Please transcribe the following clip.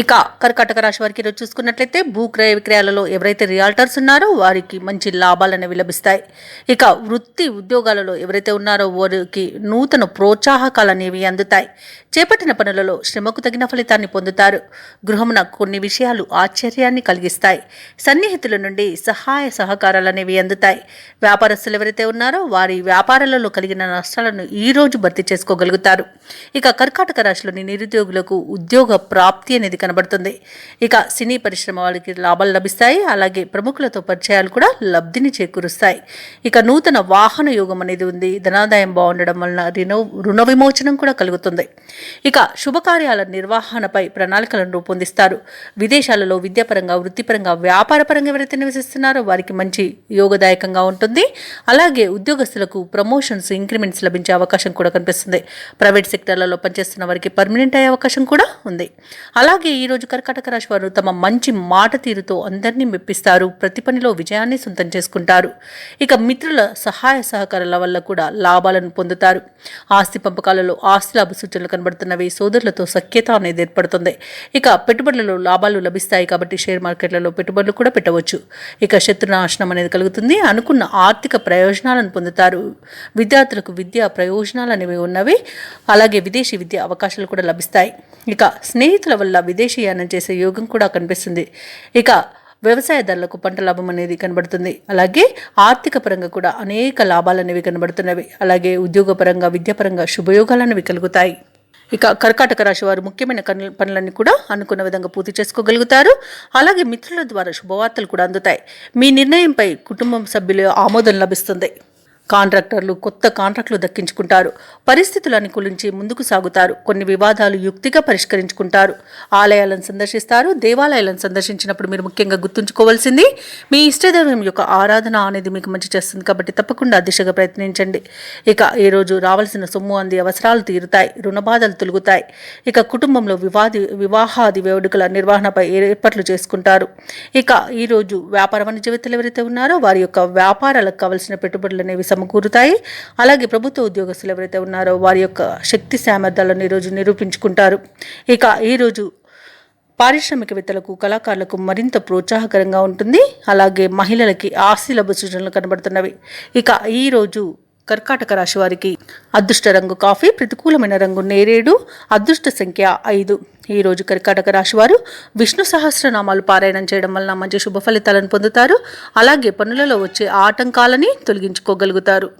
ఇక కర్కాటక రాశి వారికి ఈరోజు చూసుకున్నట్లయితే భూ క్రయ విక్రయాలలో ఎవరైతే రియాల్టర్స్ ఉన్నారో వారికి మంచి లాభాలనేవి లభిస్తాయి. ఇక వృత్తి ఉద్యోగాలలో ఎవరైతే ఉన్నారో వారికి నూతన ప్రోత్సాహకాలు అనేవి అందుతాయి. చేపట్టిన పనులలో శ్రమకు తగిన ఫలితాన్ని పొందుతారు. గృహమున కొన్ని విషయాలు ఆశ్చర్యాన్ని కలిగిస్తాయి. సన్నిహితుల నుండి సహాయ సహకారాలు అనేవి అందుతాయి. వ్యాపారస్తులు ఎవరైతే ఉన్నారో వారి వ్యాపారాలలో కలిగిన నష్టాలను ఈ రోజు భర్తీ చేసుకోగలుగుతారు. ఇక కర్కాటక రాశిలోని నిరుద్యోగులకు ఉద్యోగ ప్రాప్తి అనేది కనబడుతుంది. ఇక సినీ పరిశ్రమ వాళ్ళకి లాభాలు లభిస్తాయి. అలాగే ప్రముఖులతో పరిచయాలు కూడా లబ్ధిని చేకూరుస్తాయి. ఇక నూతన వాహన యోగం అనేది ఉంది. ధనాదాయం బాగుండడం వలన రుణ రుణ విమోచనం కూడా కలుగుతుంది. ఇక శుభకార్యాల నిర్వహణపై ప్రణాళికలను రూపొందిస్తారు. విదేశాలలో విద్యాపరంగా వృత్తిపరంగా వ్యాపారపరంగా ఎవరైతే నివసిస్తున్నారో వారికి మంచి యోగదాయకంగా ఉంటుంది. అలాగే ఉద్యోగస్తులకు ప్రమోషన్స్ ఇంక్రిమెంట్స్ లభించే అవకాశం కూడా కనిపిస్తుంది. ప్రైవేట్ సెక్టర్లలో పనిచేస్తున్న వారికి పర్మనెంట్ అయ్యే అవకాశం కూడా ఉంది. అలాగే ఈ రోజు కర్కాటక రాశి వారు తమ మంచి మాట తీరుతో అందరినీ మెప్పిస్తారు. ప్రతి పనిలో విజయాన్ని సొంతం చేసుకుంటారు. ఇక మిత్రుల సహాయ సహకారాల వల్ల కూడా లాభాలను పొందుతారు. ఆస్తి పంపకాలలో ఆస్తి లాభ సూచనలు కనబడుతున్నవి సోదరులతో సఖ్యత అనేది ఏర్పడుతుంది. ఇక పెట్టుబడులలో లాభాలు లభిస్తాయి కాబట్టి షేర్ మార్కెట్లలో పెట్టుబడులు కూడా పెట్టవచ్చు. ఇక శత్రునాశనం అనేది కలుగుతుంది. అనుకున్న ఆర్థిక ప్రయోజనాలను పొందుతారు. విద్యార్థులకు విద్యా ప్రయోజనాలు అనేవి ఉన్నవి. అలాగే విదేశీ విద్య అవకాశాలు కూడా లభిస్తాయి. ఇక స్నేహితుల వల్ల విదేశీయానం చేసే యోగం కూడా కనిపిస్తుంది. ఇక వ్యవసాయదారులకు పంట లాభం అనేది కనబడుతుంది. అలాగే ఆర్థిక పరంగా కూడా అనేక లాభాలు అనేవి కనబడుతున్నవి. అలాగే ఉద్యోగపరంగా విద్యాపరంగా శుభయోగాలు అనేవి కలుగుతాయి. ఇక కర్కాటక రాశి వారు ముఖ్యమైన పనులన్నీ కూడా అనుకున్న విధంగా పూర్తి చేసుకోగలుగుతారు. అలాగే మిత్రుల ద్వారా శుభవార్తలు కూడా అందుతాయి. మీ నిర్ణయంపై కుటుంబం సభ్యుల ఆమోదం లభిస్తుంది. కాంట్రాక్టర్లు కొత్త కాంట్రాక్టులు దక్కించుకుంటారు. పరిస్థితులు అనుకూలించి ముందుకు సాగుతారు. కొన్ని వివాదాలు యుక్తిగా పరిష్కరించుకుంటారు. ఆలయాలను సందర్శిస్తారు. దేవాలయాలను సందర్శించినప్పుడు మీరు ముఖ్యంగా గుర్తుంచుకోవాల్సింది మీ ఇష్టదైవం యొక్క ఆరాధన అనేది మీకు మంచి చేస్తుంది కాబట్టి తప్పకుండా దిశగా ప్రయత్నించండి. ఇక ఈరోజు రోజు రావాల్సిన సొమ్ము అంది అవసరాలు తీరుతాయి రుణ బాధలు తొలుగుతాయి. ఇక కుటుంబంలో వివాది వివాహాది వేడుకల నిర్వహణపై ఏర్పాట్లు చేసుకుంటారు. ఇక ఈరోజు వ్యాపార వాణిజ్యవేత్తలు ఎవరైతే ఉన్నారో వారి యొక్క వ్యాపారాలకు కావలసిన పెట్టుబడులు అనేవి సమకూరుతాయి అలాగే ప్రభుత్వ ఉద్యోగస్తులు ఎవరైతే ఉన్నారో వారి యొక్క శక్తి సామర్థ్యాలను ఈరోజు నిరూపించుకుంటారు. ఇక ఈరోజు పారిశ్రామికవేత్తలకు కళాకారులకు మరింత ప్రోత్సాహకరంగా ఉంటుంది. అలాగే మహిళలకి ఆస్తిలభ సూచనలు కనబడుతున్నవి. ఇక ఈరోజు కర్కాటక రాశి వారికి అదృష్ట రంగు కాఫీ ప్రతికూలమైన రంగు నేరేడు అదృష్ట సంఖ్య ఐదు. ఈ రోజు కర్కాటక రాశి వారు విష్ణు సహస్రనామాలు పారాయణం చేయడం వలన మంచి శుభ ఫలితాలను పొందుతారు. అలాగే పనులలో వచ్చే ఆటంకాలని తొలగించుకోగలుగుతారు.